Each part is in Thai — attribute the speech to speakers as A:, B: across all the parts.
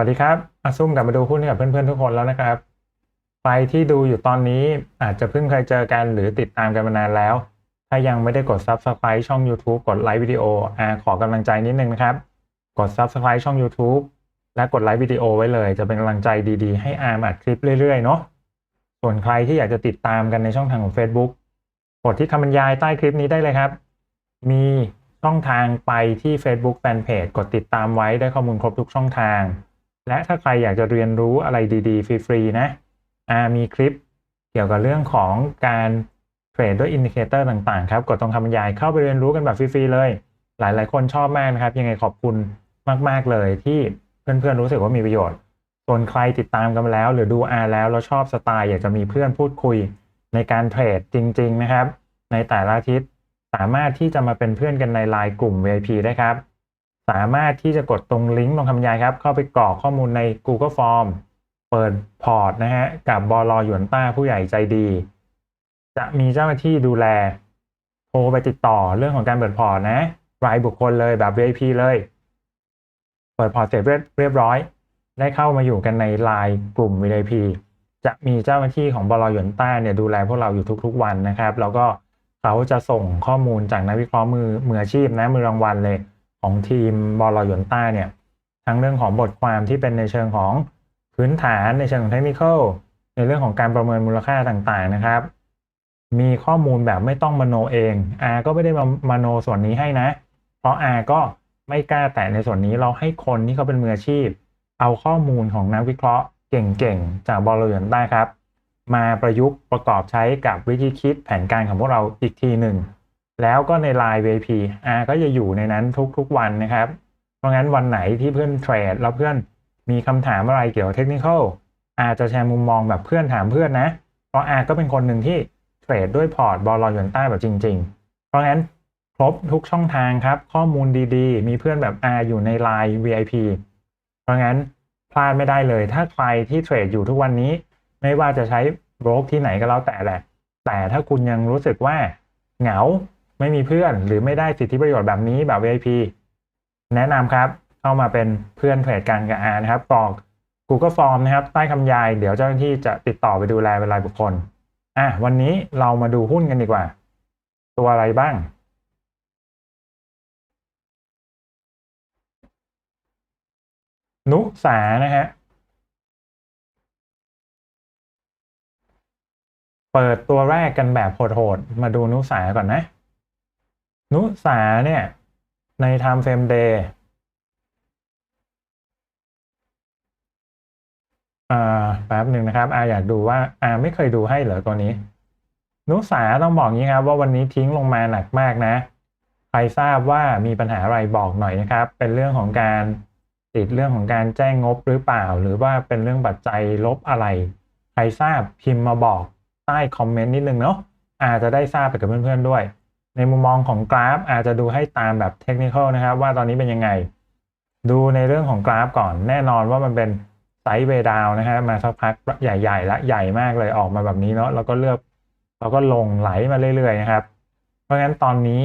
A: วัสดีครับอาซุ่มกลับมาดูหุ้นกับเพื่อนๆทุกคนแล้วนะครับ ใครที่ดูอยู่ตอนนี้อาจจะเพิ่งเคยเจอกันหรือติดตามกันมานานแล้ว ถ้ายังไม่ได้กด Subscribe ช่อง YouTube กดไลค์วิดีโออาขอกำลังใจนิดนึงนะครับ กด Subscribe ช่อง YouTube และกดไลค์วิดีโอไว้เลย จะเป็นกำลังใจดีๆ ให้อาร์มอัดคลิปเรื่อยๆเนาะ ส่วนใครที่อยากจะติดตามกันในช่องทางของ Facebook กดที่คำบรรยายใต้คลิปนี้ได้เลยครับ มีช่องทางไปที่ Facebook Fanpage กดติดตามไว้ได้ข้อมูลครบทุกช่องทาง และถ้าใครอยากจะเรียนรู้อะไรดีๆ ฟรีๆ นะอามีคลิปเกี่ยวกับเรื่องของการเทรดด้วยอินดิเคเตอร์ต่างๆ ครับ กดตรงคำบรรยายเข้าไปเรียนรู้กันแบบฟรีๆ เลย หลายๆ คนชอบมากนะครับ ยังไงขอบคุณมากๆเลยที่เพื่อนๆ รู้สึกว่ามีประโยชน์ ส่วนใครติดตามกันมาแล้ว หรือดูอาแล้วแล้วชอบสไตล์อยากจะมีเพื่อนพูดคุยในการเทรดจริง ๆ นะครับ ในแต่ละอาทิตย์สามารถที่จะมาเป็นเพื่อนกันในไลน์กลุ่ม VIP ได้ครับ สามารถที่จะกดตรงลิงก์ลงคำบรรยายครับ เข้าไปกรอกข้อมูลใน Google Form เปิดพอร์ตนะฮะ กับบอลหยวนต้าผู้ใหญ่ใจดี จะมีเจ้าหน้าที่ดูแล โทรไปติดต่อเรื่องของการเปิดพอร์ตนะรายบุคคลเลยแบบ VIP เลย เปิดพอร์ตเสร็จเรียบเรียบร้อย ได้เข้ามาอยู่กันในไลน์กลุ่ม VIP จะมีเจ้าหน้าที่ของบลหยวนต้าเนี่ยดูแลพวกเราอยู่ทุกๆวันนะครับ แล้วก็เขาจะส่งข้อมูลจากนักวิเคราะห์มือมืออาชีพนะมือรางวัลเลย ของทีมบอลหยวนต้าเนี่ยทั้งเรื่องของบทความที่เป็นในเชิงของพื้นฐานในเชิงของเทคนิคในเรื่องของการประเมินมูลค่าต่างๆนะครับ มีข้อมูลแบบไม่ต้องมโนเองอาก็ไม่ได้มามโนส่วนนี้ให้นะ เพราะอาก็ไม่กล้าแตะในส่วนนี้เราให้คนที่เขาเป็นมืออาชีพ เอาข้อมูลของนักวิเคราะห์เก่งๆ จากบอลหยวนต้าครับ มาประยุกต์ประกอบใช้กับวิธีคิดแผนการของพวกเราอีกทีหนึ่ง แล้วก็ในไลน์ VIP R ก็จะอยู่ในนั้นทุกๆวันนะครับ เพราะงั้นวันไหนที่เพื่อนเทรดแล้วเพื่อนมีคำถามอะไรเกี่ยวกับเทคนิคอาจะแชร์มุมมองแบบเพื่อนถามเพื่อนนะ เพราะ R ก็เป็นคนหนึ่งที่เทรดด้วยพอร์ตบอลลอยนใต้แบบจริง ๆ เพราะงั้นครบทุกช่องทางครับ ข้อมูลดีๆ มีเพื่อนแบบ R อยู่ในไลน์ VIP เพราะงั้นพลาดไม่ได้เลย ถ้าใครที่เทรดอยู่ทุกวันนี้ ไม่ว่าจะใช้โบรกที่ไหนก็แล้วแต่แหละ แต่ถ้าคุณยังรู้สึกว่าเหงา ไม่มีเพื่อนหรือไม่ได้สิทธิประโยชน์แบบนี้แบบ VIP แนะนำครับเข้ามาเป็นเพื่อนเทรดกันกับอานะครับกรอก Google Form นะครับ ใต้คำยายเดี๋ยวเจ้าหน้าที่จะติดต่อไปดูแลเป็นรายบุคคลอะวันนี้เรามาดูหุ้นกันดีกว่า ตัวอะไรบ้าง นุสานะฮะเปิดตัวแรกกันแบบโหดๆมาดูนุสาก่อนนะ นุสาเนี่ย ใน Time Frame Day อ่าแป๊บหนึ่งนะครับอาอยากดูว่าอาไม่เคยดูให้เหรอตัวนี้ นุสาต้องบอกงี้ครับ ว่าวันนี้ทิ้งลงมาหนักมากนะ ใครทราบว่ามีปัญหาอะไรบอกหน่อยนะครับ เป็นเรื่องของการติดเรื่องของการแจ้งงบหรือเปล่า หรือว่าเป็นเรื่องปัจจัยลบอะไร ใครทราบพิมพ์มาบอกใต้คอมเมนต์นิดนึงเนาะอาจจะได้ทราบไปกับเพื่อนๆด้วย ในมุมมองของกราฟ อาจจะดูให้ตามแบบเทคนิคนะครับ ว่าตอนนี้เป็นยังไง ดูในเรื่องของกราฟก่อน แน่นอนว่ามันเป็นไซด์เวดาวนะฮะมาสักพักใหญ่ๆและใหญ่มากเลยออกมาแบบนี้เนาะแล้วก็เลือกแล้วก็ลงไหลมาเรื่อยๆนะครับ เพราะงั้นตอนนี้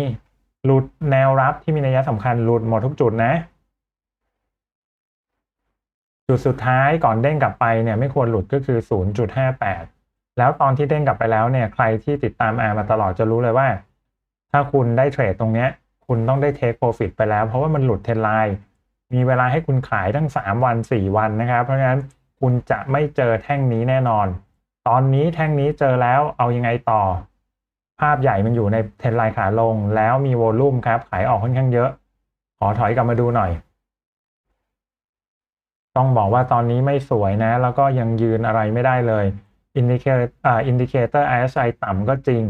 A: หลุดแนวรับที่มีนัยสำคัญหลุดหมดทุกจุดนะ จุดสุดท้ายก่อนเด้งกลับไปเนี่ยไม่ควรหลุดก็คือ 0.58 แล้วตอนที่เด้งกลับไปแล้วเนี่ยใครที่ติดตามอามาตลอดจะรู้เลยว่า ถ้าคุณได้เทรดตรงเนี้ย คุณต้องได้เทคโปรฟิตไปแล้ว เพราะว่ามันหลุดเทรนไลน์มีเวลาให้คุณขายทั้ง 3 วัน 4 วันนะครับ เพราะฉะนั้นคุณจะไม่เจอแท่งนี้แน่นอน ตอนนี้แท่งนี้เจอแล้วเอายังไงต่อ ภาพใหญ่มันอยู่ในเทรนไลน์ขาลง แล้วมีโวลุ่มครับ ขายออกค่อนข้างเยอะ ขอถอยกลับมาดูหน่อย ต้องบอกว่าตอนนี้ไม่สวยนะ แล้วก็ยังยืนอะไรไม่ได้เลยอินดิเคเตอร์อินดิเคเตอร์ ISI ต่ำก็จริง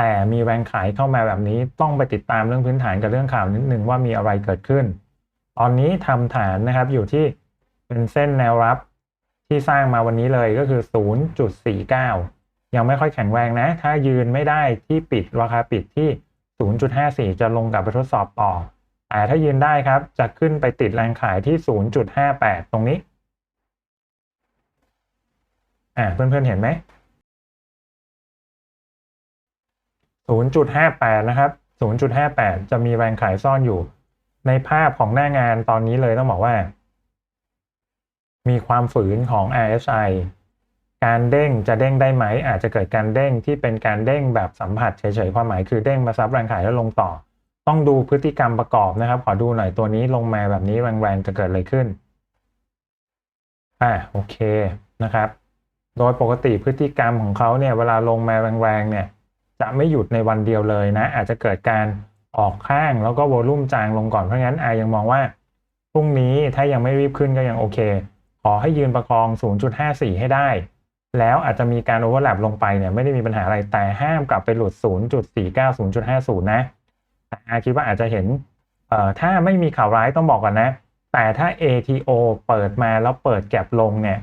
A: แต่มีแรงขายเข้ามาแบบนี้ต้องไปติดตามเรื่องพื้นฐานกับเรื่องข่าวนิดนึงว่ามีอะไรเกิดขึ้น ตอนนี้ทำฐานนะครับอยู่ที่เป็นเส้นแนวรับที่สร้างมาวันนี้เลยก็คือ 0.49 ยังไม่ค่อยแข็งแรงนะ ถ้ายืนไม่ได้ที่ปิดราคาปิดที่ 0.54 จะลงกลับไปทดสอบต่อแต่ถ้ายืนได้ครับจะขึ้นไปติดแรงขายที่ 0.58 ตรงนี้ อ่าเพื่อนๆเห็นไหม 0.58 นะครับ 0.58 จะมีแรงขายซ่อนอยู่ ในภาพของหน้างานตอนนี้เลยต้องบอกว่า มีความฝืนของ RSI การเด้งจะเด้งได้ไหม อาจจะเกิดการเด้งที่เป็นการเด้งแบบสัมผัสเฉยๆความหมายคือเด้งมาซับแรงขายแล้วลงต่อ ต้องดูพฤติกรรมประกอบนะครับ ขอดูหน่อยตัวนี้ลงมาแบบนี้แรงๆจะเกิดอะไรขึ้นอ่าโอเคนะครับ โดยปกติพฤติกรรมของเขาเนี่ยเวลาลงมาแรงๆเนี่ย จะไม่หยุดในวันเดียวเลยนะ อาจจะเกิดการออกข้างแล้วก็โวลุ่มจางลงก่อนเพราะงั้นอายังมองว่าพรุ่งนี้ถ้ายังไม่รีบขึ้นก็ยังโอเค ขอให้ยืนประคอง 0.54 ให้ได้ แล้วอาจจะมีการโอเวอร์แลปลงไปเนี่ยไม่ได้มีปัญหาอะไรแต่ห้ามกลับไปหลุด 0.49 0.50 นะแต่อาคิดว่าอาจจะเห็นเอ่อถ้าไม่มีข่าวร้ายต้องบอกก่อนนะ แต่ถ้า ATO เปิดมาแล้วเปิดแก็บลงเนี่ย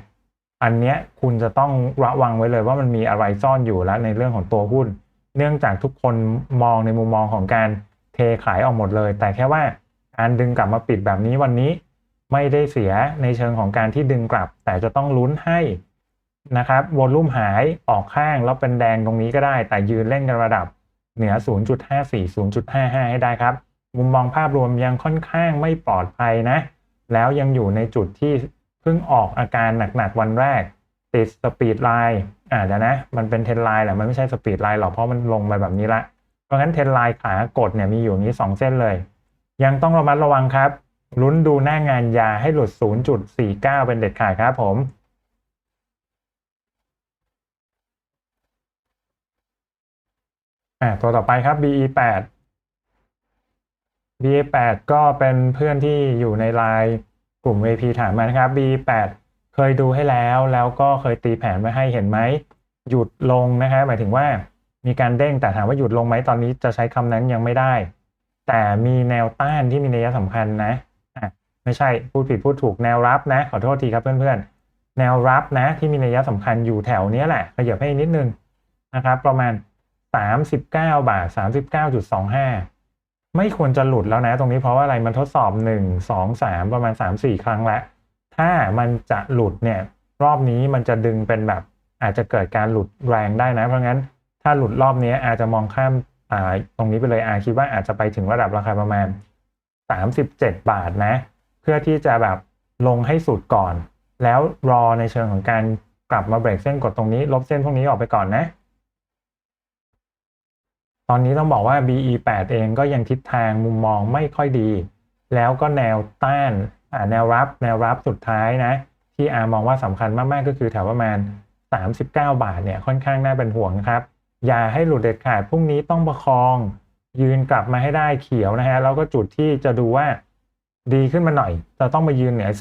A: อันเนี้ยคุณจะต้องระวังไว้เลยว่ามันมีอะไรซ่อนอยู่แล้วในเรื่องของตัวหุ้น เนื่องจากทุกคนมองในมุมมองของการเทขายออกหมดเลย แต่แค่ว่าการดึงกลับมาปิดแบบนี้วันนี้ไม่ได้เสียในเชิงของการที่ดึงกลับ แต่จะต้องลุ้นให้นะครับวอลลุ่มหายออกข้างแล้วเป็นแดงตรงนี้ก็ได้ แต่ยืนเล่นกันระดับเหนือ 0.54 0.55 ให้ได้ครับ มุมมองภาพรวมยังค่อนข้างไม่ปลอดภัยนะ แล้วยังอยู่ในจุดที่เพิ่งออกอาการหนักๆวันแรก ติดสปีดไลน์ อ่าเดี๋ยวนะ มันเป็นเทนไลน์แหละมันไม่ใช่สปีดไลน์หรอกเพราะมันลงไปแบบนี้ละ เพราะงั้นเทนไลน์ขากดเนี่ยมีอยู่นี้ 2 เส้นเลย ยังต้องระมัดระวังครับ ลุ้นดูหน้างานยาให้หลุด 0.49 เป็นเด็ดขาดครับผมอ่าตัวต่อไปครับ BE8 BE8 ก็เป็นเพื่อนที่อยู่ในไลน์กลุ่ม VP ถามมานะครับ BE8 เคยดูให้แล้วแล้วก็เคยตีแผนไว้ให้เห็นไหมหยุดลงนะครับหมายถึงว่ามีการเด้งแต่ถามว่าหยุดลงไหมตอนนี้จะใช้คำนั้นยังไม่ได้ แต่มีแนวต้านที่มีนัยสำคัญนะอะไม่ใช่พูดผิดพูดถูกแนวรับนะ ขอโทษทีครับเพื่อนๆ แนวรับนะที่มีนัยสำคัญอยู่แถวเนี้ยแหละขยับให้นิดนึงนะครับประมาณ 39 บาท 39.25 ไม่ควรจะหลุดแล้วนะ ตรงนี้เพราะว่าอะไรมันทดสอบ 1 2 3 ประมาณ 3-4 ครั้งแล้ว ถ้ามันจะหลุดเนี่ยรอบนี้มันจะดึงเป็นแบบอาจจะเกิดการหลุดแรงได้นะ เพราะงั้นถ้าหลุดรอบนี้อาจจะมองข้ามาตรงนี้ไปเลยอาคิดว่าอาจจะไปถึงระดับราคาประมาณ 37 บาทนะ เพื่อที่จะแบบลงให้สุดก่อน แล้วรอในเชิงของการกลับมาเบรกเส้นกดตรงนี้ ลบเส้นพวกนี้ออกไปก่อนนะ ตอนนี้ต้องบอกว่า BE8 เองก็ยังทิศทางมุมมองไม่ค่อยดี แล้วก็แนวต้าน แนวรับแนวรับสุดท้ายนะ ที่อามองว่าสำคัญมากๆก็คือแถวประมาณ 39 บาทเนี่ยค่อนข้างน่าเป็นห่วงครับ อย่าให้หลุดเด็ดขาดพรุ่งนี้ต้องประคอง ยืนกลับมาให้ได้เขียวนะฮะแล้วก็จุดที่จะดูว่าดีขึ้นมาหน่อย จะต้องมายืนเหนือ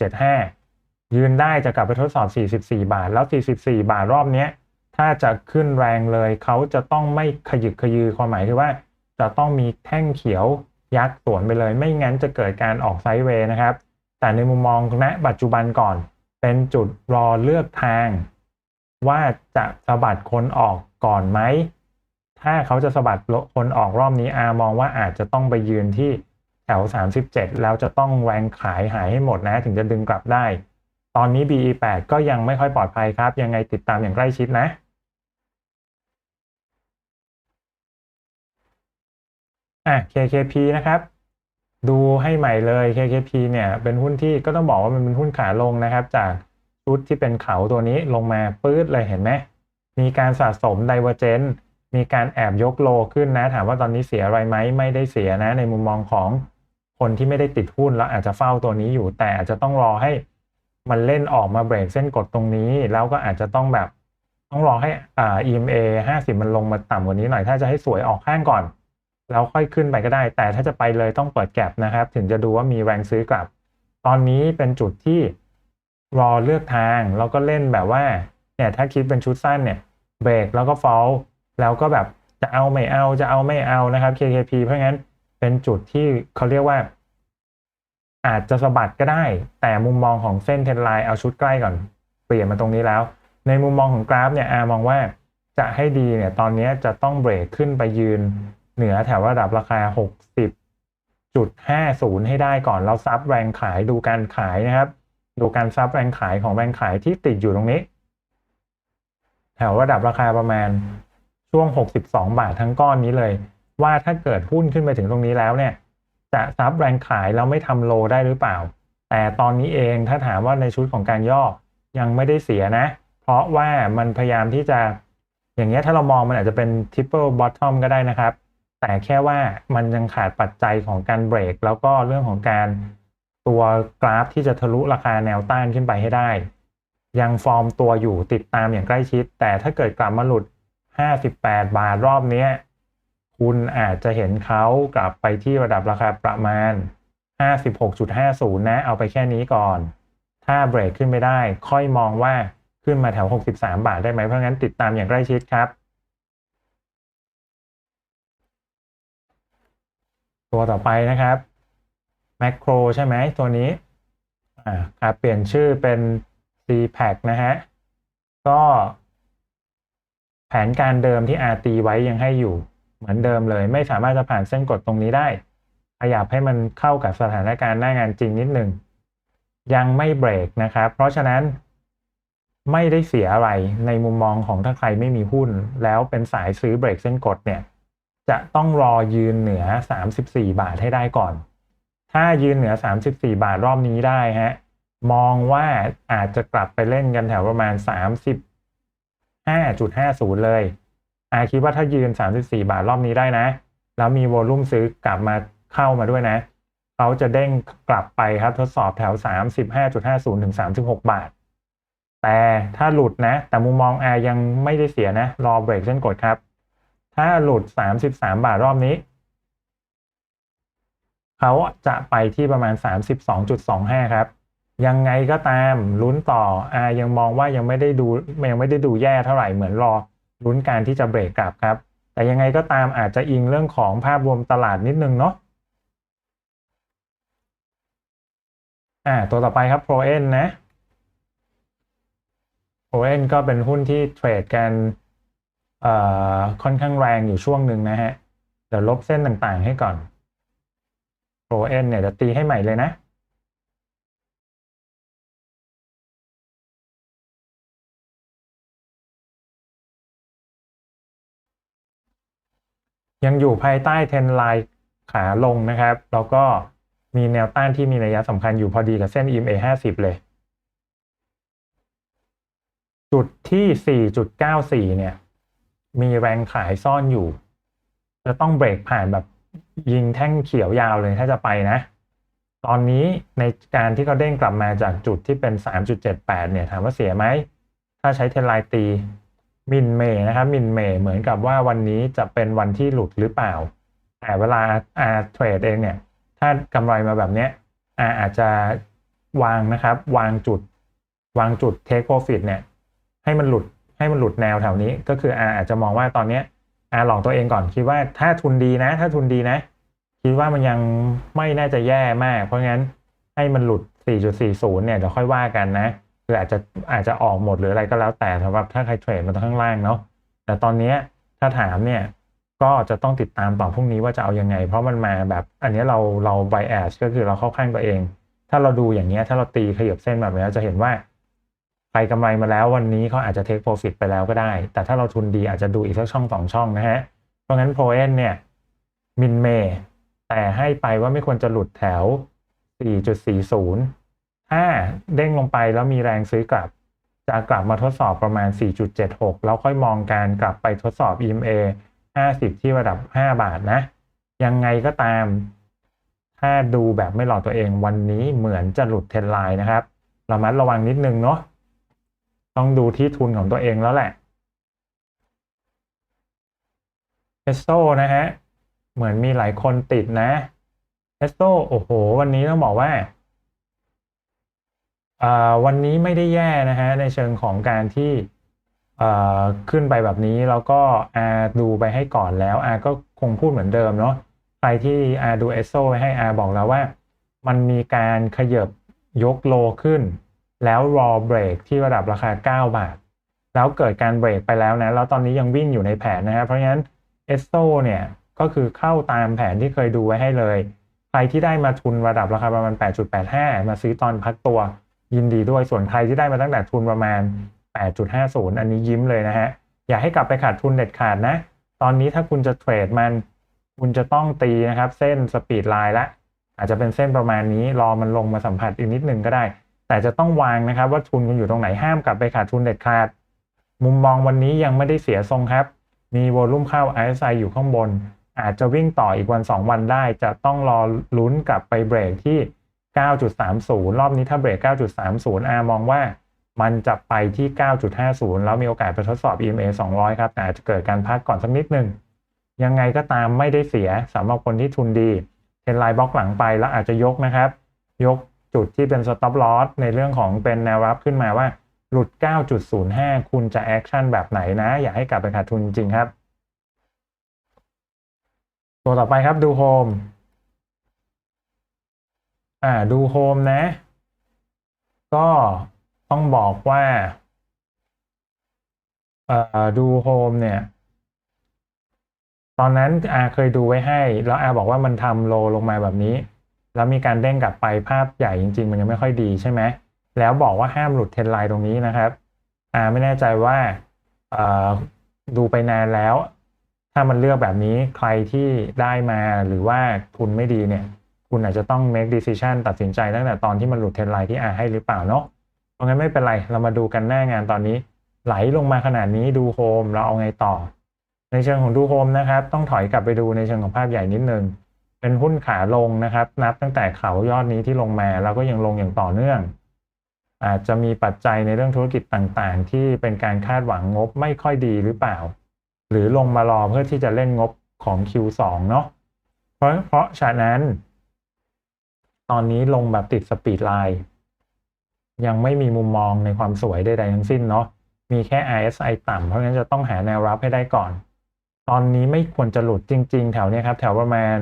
A: 41.75 ยืนได้จะกลับไปทดสอบ 44 บาท แล้ว 44 บาทรอบนี้ถ้าจะขึ้นแรงเลยเขาจะต้องไม่ขยึกขยือความหมายคือว่า จะต้องมีแท่งเขียว ยักษ์สวนไปเลย ไม่งั้นจะเกิดการออกไซด์เวย์นะครับ แต่ในมุมมองณปัจจุบันก่อน เป็นจุดรอเลือกทาง ว่าจะสะบัดคนออกก่อนไหม ถ้าเขาจะสะบัดคนออกรอบนี้อามองว่าอาจจะต้องไปยืนที่แถว 37 แล้วจะต้องแรงขายหายให้หมดนะ ถึงจะดึงกลับได้ ตอนนี้ BE8 ก็ยังไม่ค่อยปลอดภัยครับ ยังไงติดตามอย่างใกล้ชิดนะ อะ KKP นะครับ ดูให้ใหม่เลย KKP เนี่ย เป็นหุ้นที่ก็ต้องบอกว่ามันเป็นหุ้นขาลงนะครับ จากชุดที่เป็นเขาตัวนี้ลงมาปื๊ดเลยเห็นไหมมีการสะสม Divergent มีการแอบยกโลขึ้นนะ ถามว่าตอนนี้เสียอะไรไหมไม่ได้เสียนะ ในมุมมองของคนที่ไม่ได้ติดหุ้นแล้วอาจจะเฝ้าตัวนี้อยู่ แต่อาจจะต้องรอให้มันเล่นออกมาเบรกเส้นกดตรงนี้ แล้วก็อาจจะต้องแบบต้องรอให้อ่า EMA 50 มันลงมาต่ำกว่านี้หน่อยถ้าจะให้สวยออกข้างก่อน แล้วค่อยขึ้นไปก็ได้ แต่ถ้าจะไปเลยต้องเปิดแก็บนะครับ ถึงจะดูว่ามีแรงซื้อกลับ ตอนนี้เป็นจุดที่รอเลือกทางแล้วก็เล่นแบบว่าเนี่ยถ้าคิดเป็นชุดสั้นเนี่ยเบรกแล้วก็ฟอลแล้วก็แบบจะเอาไม่เอาจะเอาไม่เอานะครับ KKP เพราะงั้นเป็นจุดที่เขาเรียกว่า อาจจะสะบัดก็ได้ แต่มุมมองของเส้นเทนไลน์เอาชุดใกล้ก่อน เปลี่ยนมาตรงนี้แล้ว ในมุมมองของกราฟเนี่ยอามองว่าจะให้ดีเนี่ยตอนนี้จะต้องเบรกขึ้นไปยืน เหนือแถวระดับราคา 60.50 ให้ได้ก่อนแล้วซับแรงขายดูการขายนะครับ ดูการซับแรงขายของแรงขายที่ติดอยู่ตรงนี้ แถวระดับราคาประมาณช่วง 62 บาททั้งก้อนนี้เลย ว่าถ้าเกิดหุ้นขึ้นไปถึงตรงนี้แล้วเนี่ย จะซับแรงขายแล้วไม่ทำโลได้หรือเปล่า แต่ตอนนี้เองถ้าถามว่าในชุดของการย่อยังไม่ได้เสียนะ เพราะว่ามันพยายามที่จะอย่างเงี้ยถ้าเรามองมันอาจจะเป็น triple bottom ก็ได้นะครับ แต่แค่ว่ามันยังขาดปัจจัยของการเบรก แล้วก็เรื่องของการตัวกราฟที่จะทะลุราคาแนวต้านขึ้นไปให้ได้ ยังฟอร์มตัวอยู่ติดตามอย่างใกล้ชิด แต่ถ้าเกิดกลับมาหลุด 58 บาทรอบนี้คุณอาจจะเห็นเขากลับไปที่ระดับราคาประมาณ 56.50 นะ เอาไปแค่นี้ก่อน ถ้าเบรกขึ้นไม่ได้ ค่อยมองว่าขึ้นมาแถว 63 บาทได้ไหมเพราะงั้นติดตามอย่างใกล้ชิดครับ ตัวต่อไปนะครับแมคโครใช่ไหมตัวนี้อ่าครับเปลี่ยนชื่อเป็น c p a c นะฮะ ก็แผนการเดิมที่อาตีไว้ยังให้อยู่เหมือนเดิมเลย ไม่สามารถจะผ่านเส้นกดตรงนี้ได้ ขยับให้มันเข้ากับสถานการณ์หน้างานจริงนิดหนึ่งยังไม่เบรกนะครับ เพราะฉะนั้นไม่ได้เสียอะไรในมุมมองของถ้าใครไม่มีหุ้น แล้วเป็นสายซื้อเบรกเส้นกดเนี่ย จะต้องรอยืนเหนือ 34 บาทให้ได้ก่อน ถ้ายืนเหนือ 34 บาทรอบนี้ได้ฮะ มองว่าอาจจะกลับไปเล่นกันแถวประมาณ 35.50 เลยอาคิดว่าถ้ายืน 34 บาทรอบนี้ได้นะ แล้วมีโวลุ่มซื้อกลับมาเข้ามาด้วยนะ เขาจะเด้งกลับไปครับทดสอบแถว 35.50 ถึง 36 บาท แต่ถ้าหลุดนะ แต่มุมมองอายังไม่ได้เสียนะ รอเบรกเส้นกดครับ ถ้าหลุด 33 บาทรอบนี้ เขาจะไปที่ประมาณ 32.25 ครับ ยังไงก็ตามลุ้นต่ออายังมองว่ายังไม่ได้ดูยังไม่ได้ดูแย่เท่าไหร่เหมือนรอลุ้นการที่จะเบรกกลับครับ แต่ยังไงก็ตามอาจจะอิงเรื่องของภาพรวมตลาดนิดนึงเนาะอ่าตัวต่อไปครับ ProN นะ ProN ก็เป็นหุ้นที่เทรดกัน ค่อนข้างแรงอยู่ช่วงหนึ่งนะฮะ เดี๋ยวลบเส้นต่างๆให้ก่อน ProN เนี่ยจะตีให้ใหม่เลยนะ ยังอยู่ภายใต้เทรนไลน์ขาลงนะครับ แล้วก็มีแนวต้านที่มีนัยะสำคัญอยู่พอดีกับเส้น EMA 50 เลย จุดที่ 4.94 เนี่ย มีแรงขายซ่อนอยู่ จะต้องเบรกผ่านแบบยิงแท่งเขียวยาวเลยถ้าจะไปนะ ตอนนี้ในการที่เขาเด้งกลับมาจากจุดที่เป็น 3.78 เนี่ย ถามว่าเสียไหม ถ้าใช้เทนไลน์ตีมินเมย์นะครับมินเมย์เหมือนกับว่าวันนี้จะเป็นวันที่หลุดหรือเปล่า แต่เวลาอาเทรดเองเนี่ย ถ้ากำไรมาแบบเนี้ยอาอาจจะวางนะครับ วางจุด วางจุดเทคโปรฟิตเนี่ย ให้มันหลุด ให้มันหลุดแนวแถวนี้ ก็คืออาอาจจะมองว่าตอนเนี้ยอาหลอกตัวเองก่อนคิดว่าถ้าทุนดีนะ ถ้าทุนดีนะ คิดว่ามันยังไม่น่าจะแย่มาก เพราะงั้นให้มันหลุด 4.40 เนี่ยเดี๋ยวค่อยว่ากันนะคืออาจจะอาจจะออกหมดหรืออะไรก็แล้วแต่สำหรับถ้าใครเทรดมาข้างล่างเนาะแต่ตอนนี้ถ้าถามเนี่ยก็จะต้องติดตามต่อพรุ่งนี้ว่าจะเอายังไง เพราะมันมาแบบอันนี้เราเราไบแอสก็คือเราเข้าข้างตัวเอง ถ้าเราดูอย่างเงี้ยถ้าเราตีขยับเส้นแบบนี้จะเห็นว่า ใครกำไรมาแล้ววันนี้เขาอาจจะเทคโปรฟิตไปแล้วก็ได้ แต่ถ้าเราทุนดีอาจจะดูอีกสักช่องสองช่องนะฮะ เพราะงั้นโพเอนเนี่ยมินเมแต่ให้ไปว่าไม่ควรจะหลุดแถว 4.40 ถ้าเด้งลงไปแล้วมีแรงซื้อกลับ จะกลับมาทดสอบประมาณ 4.76 แล้วค่อยมองการกลับไปทดสอบ EMA 50 ที่ระดับ 5 บาทนะ ยังไงก็ตาม ถ้าดูแบบไม่หลอกตัวเองวันนี้เหมือนจะหลุดเทรนไลน์นะครับ เระมัดระวังนิดนึงเนาะ ต้องดูที่ทุนของตัวเองแล้วแหละเอสโซนะฮะ เหมือนมีหลายคนติดนะเอสโซโอ้โห วันนี้ต้องบอกว่าวันนี้ไม่ได้แย่นะฮะ ในเชิงของการที่ขึ้นไปแบบนี้แล้วก็อาดูไปให้ก่อนแล้วอาก็คงพูดเหมือนเดิมเนาะใครที่อาดูเอสโซไว้ให้อาบอกแล้วว่า มันมีการขยับยกโลขึ้น แล้วรอเบรกที่ระดับราคา 9 บาท แล้วเกิดการเบรกไปแล้วนะ แล้วตอนนี้ยังวิ่งอยู่ในแผนนะฮะเพราะฉะนั้นเอสโซเนี่ยก็คือเข้าตามแผนที่เคยดูไว้ให้เลย ใครที่ได้มาทุนระดับราคาประมาณ 8.85 มาซื้อตอนพักตัวยินดีด้วย ส่วนใครที่ได้มาตั้งแต่ทุนประมาณ 8.50 อันนี้ยิ้มเลยนะฮะ อย่าให้กลับไปขาดทุนเด็ดขาดนะ ตอนนี้ถ้าคุณจะเทรดมันคุณจะต้องตีนะครับ เส้นสปีดไลน์ละ อาจจะเป็นเส้นประมาณนี้รอมันลงมาสัมผัสอีกนิดนึงก็ได้ แต่จะต้องวางนะครับว่าทุนคุณอยู่ตรงไหนห้ามกลับไปขาดทุนเด็ดขาด มุมมองวันนี้ยังไม่ได้เสียทรงครับ มีโวลุ่มเข้า RSI อยู่ข้างบน อาจจะวิ่งต่ออีกวัน 2 วันได้ จะต้องรอลุ้นกลับไปเบรกที่ 9.30 รอบนี้ถ้าเบรก 9.30อามองว่ามันจะไปที่ 9.50 แล้วมีโอกาสไปทดสอบ EMA 200 ครับแต่อาจจะเกิดการพักก่อนสักนิดหนึ่งยังไงก็ตามไม่ได้เสียสำหรับคนที่ทุนดีเทนไลน์บล็อกหลังไปแล้วอาจจะยกนะครับ ยก จุดที่เป็น stop loss ในเรื่องของเป็นแนวรับขึ้นมาว่าหลุด 9.05 คุณจะแอคชั่นแบบไหนนะ อย่าให้กลับไปขาดทุนจริงครับ ตัวต่อไปครับดูโฮมอ่าดูโฮมนะ ก็ต้องบอกว่าเอ่อดูโฮมเนี่ย ตอนนั้นอาเคยดูไว้ให้ แล้วอาบอกว่ามันทำโลลงมาแบบนี้ แล้วมีการเด้งกลับไปภาพใหญ่จริง ๆ มันยังไม่ค่อยดีใช่ไหมแล้วบอกว่าห้ามหลุดเทรนไลน์ตรงนี้นะครับอ่าไม่แน่ใจว่าเอ่อดูไปนานแล้ว ถ้ามันเลือกแบบนี้ใครที่ได้มาหรือว่าทุนไม่ดีเนี่ย คุณอาจจะต้อง make decision ตัดสินใจตั้งแต่ตอนที่มันหลุดเทรนไลน์ที่อาให้หรือเปล่าเนาะเพราะงั้นไม่เป็นไรเรามาดูกันหน้างานตอนนี้ ไหลลงมาขนาดนี้ดูโฮมเราเอาไงต่อ ในเชิงของดูโฮมนะครับ ต้องถอยกลับไปดูในเชิงของภาพใหญ่นิดนึง เป็นหุ้นขาลงนะครับ นับตั้งแต่เขายอดนี้ที่ลงมาแล้วก็ยังลงอย่างต่อเนื่อง อาจจะมีปัจจัยในเรื่องธุรกิจต่างๆ ที่เป็นการคาดหวังงบไม่ค่อยดีหรือเปล่า หรือลงมารอเพื่อที่จะเล่นงบของ Q2 เนาะเพราะเพราะฉะนั้น ตอนนี้ลงแบบติดสปีดไลน์ยังไม่มีมุมมองในความสวยใดๆทั้งสิ้นเนาะมีแค่ RSI ต่ำเพราะงั้นจะต้องหาแนวรับให้ได้ก่อน ตอนนี้ไม่ควรจะหลุดจริง ๆ แถวเนี้ยครับ แถวประมาณ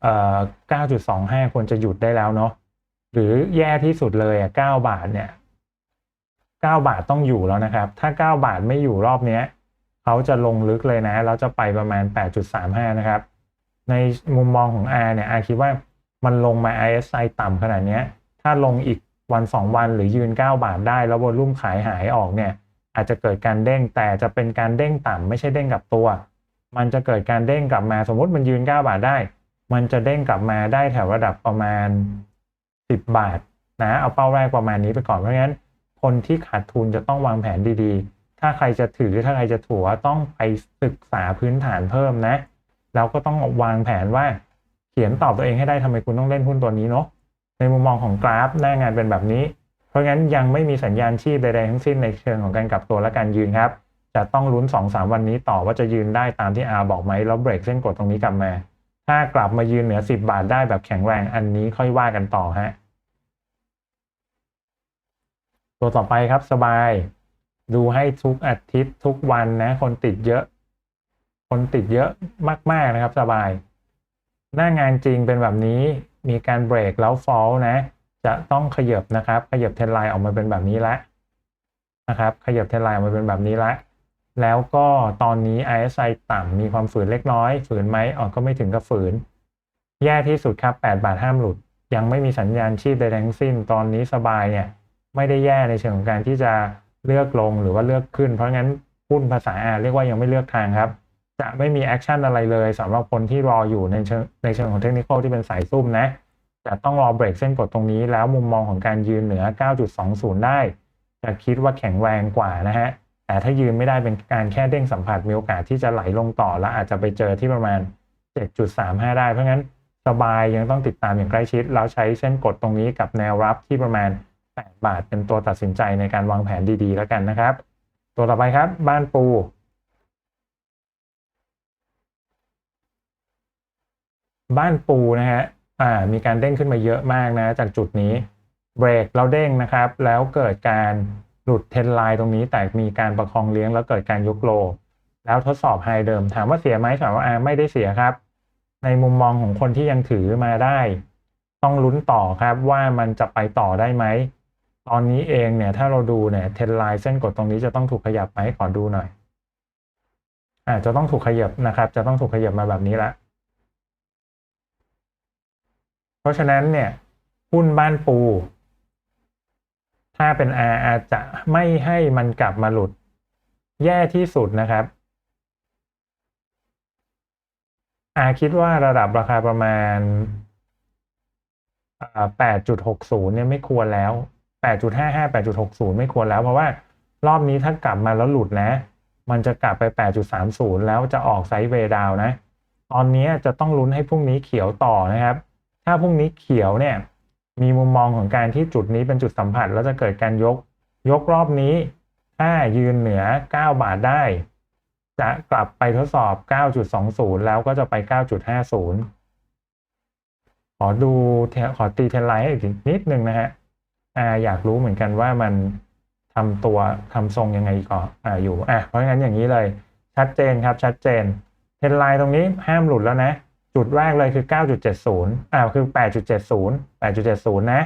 A: 9.25 ควรจะหยุดได้แล้วเนาะหรือแย่ที่สุดเลยอะ9บาทเนี่ย9บาทต้องอยู่แล้วนะครับ ถ้า 9 บาทไม่อยู่รอบเนี้ยเขาจะลงลึกเลยนะแล้วจะไปประมาณ 8.35 นะครับ ในมุมมองของ R เนี่ย R คิดว่ามันลงมา RSI ต่ำขนาดนี้ถ้าลงอีกวัน 2 วันหรือยืน 9 บาทได้ แล้ววอลุ่มขายหายออกเนี่ย อาจจะเกิดการเด้งแต่จะเป็นการเด้งต่ำไม่ใช่เด้งกลับตัว มันจะเกิดการเด้งกลับมาสมมติมันยืน 9 บาทได้ มันจะเด้งกลับมาได้แถวระดับประมาณ 10 บาทนะเอาเป้าแรกประมาณนี้ไปก่อนเพราะงั้น คนที่ขาดทุนจะต้องวางแผนดีๆ ถ้าใครจะถือถ้าใครจะถัวต้องไปศึกษาพื้นฐานเพิ่มนะแล้วก็ต้องวางแผนว่าเขียนตอบตัวเองให้ได้ทำไมคุณต้องเล่นหุ้นตัวนี้เนาะในมุมมองของกราฟหน้างานเป็นแบบนี้ เพราะงั้นยังไม่มีสัญญาณชีพใดๆทั้งสิ้นในเชิงของการกลับตัวและการยืนครับ จะต้องลุ้น 2-3 วันนี้ต่อว่าจะยืนได้ตามที่อาบอกไหมแล้วเบรกเส้นกดตรงนี้กลับมา ถ้ากลับมายืนเหนือ 10 บาทได้แบบแข็งแรงอันนี้ค่อยว่ากันต่อฮะตัวต่อไปครับสบาย ดูให้ทุกอาทิตย์ทุกวันนะ คนติดเยอะ คนติดเยอะมาก ๆ นะครับ สบาย หน้างานจริงเป็นแบบนี้มีการเบรกแล้วฟอลนะ จะต้องขยับนะครับ ขยับเทนไลน์ออกมาเป็นแบบนี้ละนะครับ ขยับเทนไลน์ออกมาเป็นแบบนี้ละ แล้วก็ตอนนี้ RSI ต่ำมีความฝืนเล็กน้อย ฝืนไหมอ๋อก็ไม่ถึงกับฝืน แย่ที่สุดครับ 8 บาทห้ามหลุด ยังไม่มีสัญญาณชีพใดๆทั้งสิ้น ตอนนี้สบายเนี่ยไม่ได้แย่ในเชิงของการที่จะเลือกลงหรือว่าเลือกขึ้น เพราะงั้นหุ้นภาษาอาเรียกว่ายังไม่เลือกทางครับ จะไม่มีแอคชั่นอะไรเลยสำหรับคนที่รออยู่ในเชิงในเชิงของเทคนิคที่เป็นสายซุ่มนะจะต้องรอเบรกเส้นกดตรงนี้แล้วมุมมองของการยืนเหนือ 9.20 ได้ จะคิดว่าแข็งแรงกว่านะฮะ แต่ถ้ายืนไม่ได้เป็นการแค่เด้งสัมผัสมีโอกาสที่จะไหลลงต่อ แล้วอาจจะไปเจอที่ประมาณ 7.35 ได้ เพราะงั้นสบายยังต้องติดตามอย่างใกล้ชิด แล้วใช้เส้นกดตรงนี้กับแนวรับที่ประมาณ 8 บาท เป็นตัวตัดสินใจในการวางแผนดีๆ แล้วกันนะครับ ตัวต่อไปครับ บ้านปู บ้านปูนะฮะอ่ามีการเด้งขึ้นมาเยอะมากนะ จากจุดนี้เบรกแล้วเด้งนะครับ แล้วเกิดการ หลุดเทรนไลน์ตรงนี้แต่มีการประคองเลี้ยงแล้วเกิดการยกโล แล้วทดสอบไฮเดิม ถามว่าเสียไหมถามว่าอ่าไม่ได้เสียครับ ในมุมมองของคนที่ยังถือมาได้ ต้องลุ้นต่อครับว่ามันจะไปต่อได้ไหม ตอนนี้เองเนี่ยถ้าเราดูเนี่ยเทรนไลน์เส้นกดตรงนี้จะต้องถูกขยับไหมขอดูหน่อยอ่าจะต้องถูกขยับนะครับ จะต้องถูกขยับมาแบบนี้ละเพราะฉะนั้นเนี่ยหุ้นบ้านปู ถ้าเป็น R อาจจะไม่ให้มันกลับมาหลุด แย่ที่สุดนะครับอาคิดว่าระดับราคาประมาณ 8.60 เนี่ยไม่ควรแล้ว 8.55 8.60 ไม่ควรแล้ว เพราะว่ารอบนี้ถ้ากลับมาแล้วหลุดนะ มันจะกลับไป 8.30 แล้วจะออกไซด์เวย์ดาวนะ ตอนนี้จะต้องลุ้นให้พรุ่งนี้เขียวต่อนะครับ ถ้าพรุ่งนี้เขียวเนี่ย มีมุมมองของการที่จุดนี้เป็นจุดสัมผัส แล้วจะเกิดการยก ยกรอบนี้ ถ้ายืนเหนือ 9 บาทได้ จะกลับไปทดสอบ 9.20 แล้วก็จะไป 9.50 ขอดูขอตีเทนไลน์ให้อีกนิดนึงนะฮะอ่าอยากรู้เหมือนกันว่ามันทำตัวทำทรงยังไงก่อนอ่าอยู่อะเพราะงั้นอย่างนี้เลย ชัดเจนครับชัดเจนเทนไลน์ตรงนี้ห้ามหลุดแล้วนะ จุดแรกเลยคือ 9.70อ่าคือ 8.70 8.70 นะ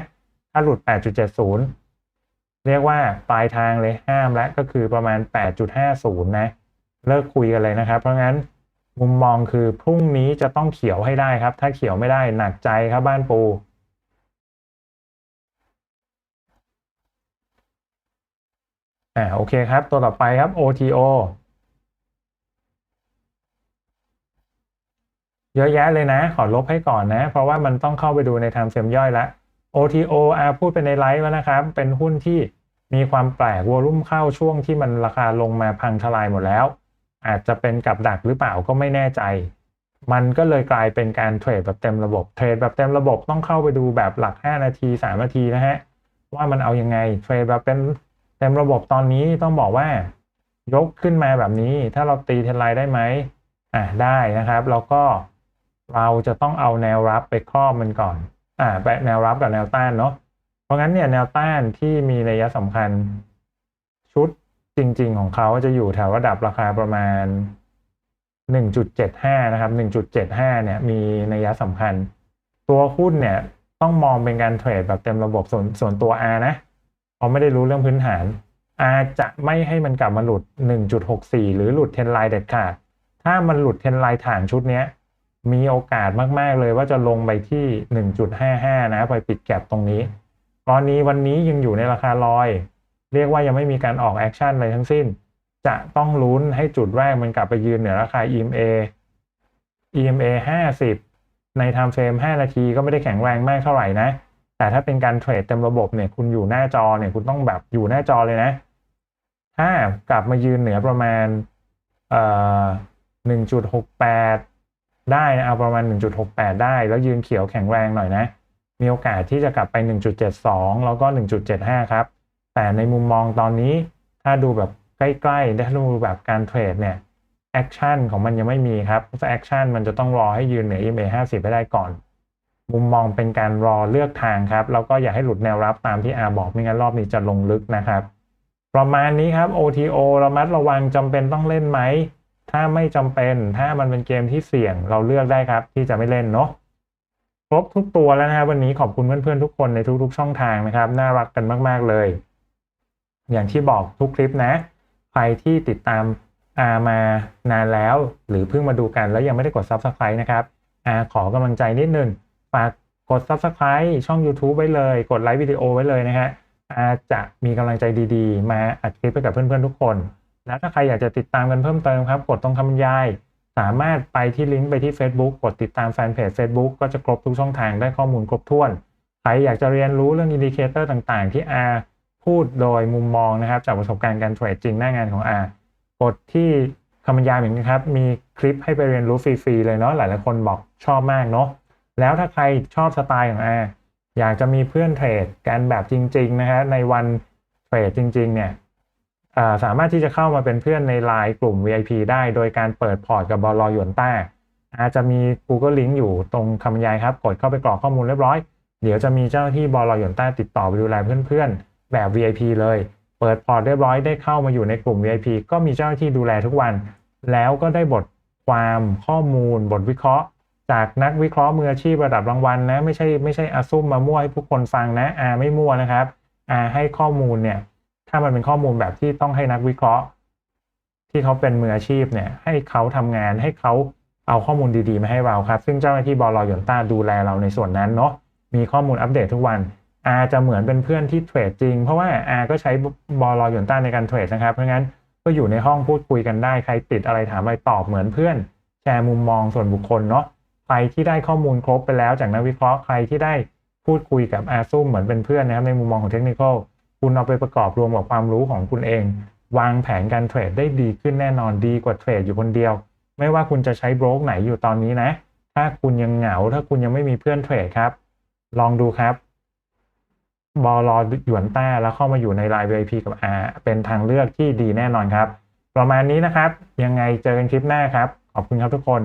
A: ถ้าหลุด 8.70 เรียกว่าปลายทางเลยห้ามแล้วก็คือประมาณ 8.50 นะ เลิกคุยกันเลยนะครับ เพราะงั้นมุมมองคือพรุ่งนี้จะต้องเขียวให้ได้ครับ ถ้าเขียวไม่ได้หนักใจครับบ้านปูอ่าโอเคครับ ตัวต่อไปครับ OTO เยอะแยะเลยนะ ขอลบให้ก่อนนะ เพราะว่ามันต้องเข้าไปดูใน time frame ย่อยละ OTO อาพูดไปในไลฟ์แล้วนะครับ เป็นหุ้นที่มีความแปลกวอลุ่มเข้าช่วงที่มันราคาลงมาพังทลายหมดแล้ว อาจจะเป็นกับดักหรือเปล่าก็ไม่แน่ใจ มันก็เลยกลายเป็นการเทรดแบบเต็มระบบเทรดแบบเต็มระบบต้องเข้าไปดูแบบหลัก 5 นาที 3 นาทีนะฮะว่ามันเอายังไงเทรดแบบเป็นเต็มระบบตอนนี้ต้องบอกว่ายกขึ้นมาแบบนี้ ถ้าเราตีเทรนไลน์ได้ไหมอะได้นะครับ แล้วก็ เราจะต้องเอาแนวรับไปครอบมันก่อน อ่าไปแนวรับกับแนวต้านเนาะ เพราะงั้นเนี่ยแนวต้านที่มีนัยะสำคัญ ชุดจริง ๆ ของเขาจะอยู่แถวระดับราคาประมาณ 1.75 นะครับ 1.75 เนี่ยมีนัยสำคัญ ตัวหุ้นเนี่ยต้องมองเป็นการเทรดแบบเต็มระบบส่วนส่วนตัว R นะเพราะไม่ได้รู้เรื่องพื้นฐาน R จะไม่ให้มันกลับมาหลุด 1.64 หรือหลุดเทนไลน์เด็ดขาด ถ้ามันหลุดเทนไลน์ฐานชุดนี้ มีโอกาสมาก ๆ เลยว่าจะลงไปที่ 1.55 นะ ไปปิดแก็บตรงนี้ตอนนี้วันนี้ยังอยู่ในราคาลอย เรียกว่ายังไม่มีการออกแอคชั่นอะไรทั้งสิ้น จะต้องลุ้นให้จุดแรกมันกลับไปยืนเหนือราคา EMA EMA 50 ใน time frame 5 นาทีก็ไม่ได้แข็งแรงมากเท่าไหร่นะ แต่ถ้าเป็นการเทรดเต็มระบบเนี่ย คุณอยู่หน้าจอเนี่ย คุณต้องแบบอยู่หน้าจอเลยนะ ถ้ากลับมายืนเหนือประมาณเอ่อ1.68 ได้นะเอาประมาณ 1.68 ได้ แล้วยืนเขียวแข็งแรงหน่อยนะ มีโอกาสที่จะกลับไป 1.72 แล้วก็ 1.75 ครับ แต่ในมุมมองตอนนี้ถ้าดูแบบใกล้ๆถ้าดูแบบการเทรดเนี่ยแอคชั่นของมันยังไม่มีครับถ้าแอคชั่นมันจะต้องรอให้ยืนเหนือ EMA 50ไปได้ก่อน มุมมองเป็นการรอเลือกทางครับ แล้วก็อย่าให้หลุดแนวรับตามที่อาบอกไม่งั้นรอบนี้จะลงลึกนะครับ ประมาณนี้ครับ OTO ระมัดระวังจำเป็นต้องเล่นไหม ถ้าไม่จำเป็นถ้ามันเป็นเกมที่เสี่ยงเราเลือกได้ครับ ที่จะไม่เล่นเนาะครบทุกตัวแล้วนะครับวันนี้ขอบคุณเพื่อนๆทุกคนในทุกๆช่องทางนะครับ น่ารักกันมากๆเลย อย่างที่บอกทุกคลิปนะ ใครที่ติดตามอามา นานแล้ว หรือเพิ่งมาดูกันแล้วยังไม่ได้กด Subscribe นะครับอาขอกำลังใจนิดนึงฝากกด Subscribe ช่อง YouTube ไว้เลย กดไลค์วิดีโอไว้เลยนะฮะอาจะมีกำลังใจดีๆ มาอัดคลิปไปกับเพื่อนๆทุกคน แล้วถ้าใครอยากจะติดตามกันเพิ่มเติมครับ กดตรงคำบรรยาย สามารถไปที่ลิงก์ไปที่ Facebook กดติดตามแฟนเพจ Facebook ก็จะครบทุกช่องทางได้ข้อมูลครบถ้วน ใครอยากจะเรียนรู้เรื่องอินดิเคเตอร์ต่างๆ ที่ R พูดโดยมุมมองนะครับ จากประสบการณ์การเทรดจริงหน้างานของ R กดที่คำบรรยายเหมือนกันครับ มีคลิปให้ไปเรียนรู้ฟรีๆเลยเนาะหลายๆคนบอกชอบมากเนาะแล้วถ้าใครชอบสไตล์ของ R อยากจะมีเพื่อนเทรดกันแบบจริง ๆ นะฮะในวันเทรดจริง ๆ เนี่ย สามารถที่จะเข้ามาเป็นเพื่อนในไลน์กลุ่ม VIP ได้ โดยการเปิดพอร์ตกับบอลลอยหยวนต้าอาจจะมี Google Link อยู่ตรงคำบรรยายครับ กดเข้าไปกรอกข้อมูลเรียบร้อย เดี๋ยวจะมีเจ้าที่บอลลอยหยวนต้าติดต่อไปดูแลเพื่อนๆ แบบ VIP เลย เปิดพอร์ตเรียบร้อยได้เข้ามาอยู่ในกลุ่ม VIP ก็มีเจ้าหน้าที่ดูแลทุกวัน แล้วก็ได้บทความข้อมูล บทวิเคราะห์ จากนักวิเคราะห์มืออาชีพระดับรางวัลนะไม่ใช่ไม่ใช่อาซุ่มมามั่วให้ผู้คนฟังนะอาไม่มั่วนะครับอาให้ข้อมูลเนี่ย ถ้ามันเป็นข้อมูลแบบที่ต้องให้นักวิเคราะห์ ที่เขาเป็นมืออาชีพเนี่ย ให้เขาทำงานให้เขาเอาข้อมูลดีๆ มาให้เราครับ ซึ่งเจ้าหน้าที่บอลลอยนต้าดูแลเราในส่วนนั้นเนาะมีข้อมูลอัปเดตทุกวันอาจะเหมือนเป็นเพื่อนที่เทรดจริง เพราะว่าอาก็ใช้บอลลอยนต้าในการเทรดนะครับเพราะงั้นก็อยู่ในห้องพูดคุยกันได้ใครติดอะไรถามอะไรตอบเหมือนเพื่อน แชร์มุมมองส่วนบุคคลเนาะใครที่ได้ข้อมูลครบไปแล้วจากนักวิเคราะห์ใครที่ได้พูดคุยกับอาซุ่มเหมือนเป็นเพื่อนนะครับในมุมมองของเทคนิค คุณเอาไปประกอบรวมกับความรู้ของคุณเอง วางแผนการเทรดได้ดีขึ้นแน่นอนดีกว่าเทรดอยู่คนเดียว ไม่ว่าคุณจะใช้โบรกไหนอยู่ตอนนี้นะ ถ้าคุณยังเหงา ถ้าคุณยังไม่มีเพื่อนเทรดครับ ลองดูครับบอลอหยวนต้าแล้วเข้ามาอยู่ในไลน์ VIP กับ R เป็นทางเลือกที่ดีแน่นอนครับ ประมาณนี้นะครับ ยังไงเจอกันคลิปหน้าครับ ขอบคุณครับทุกคน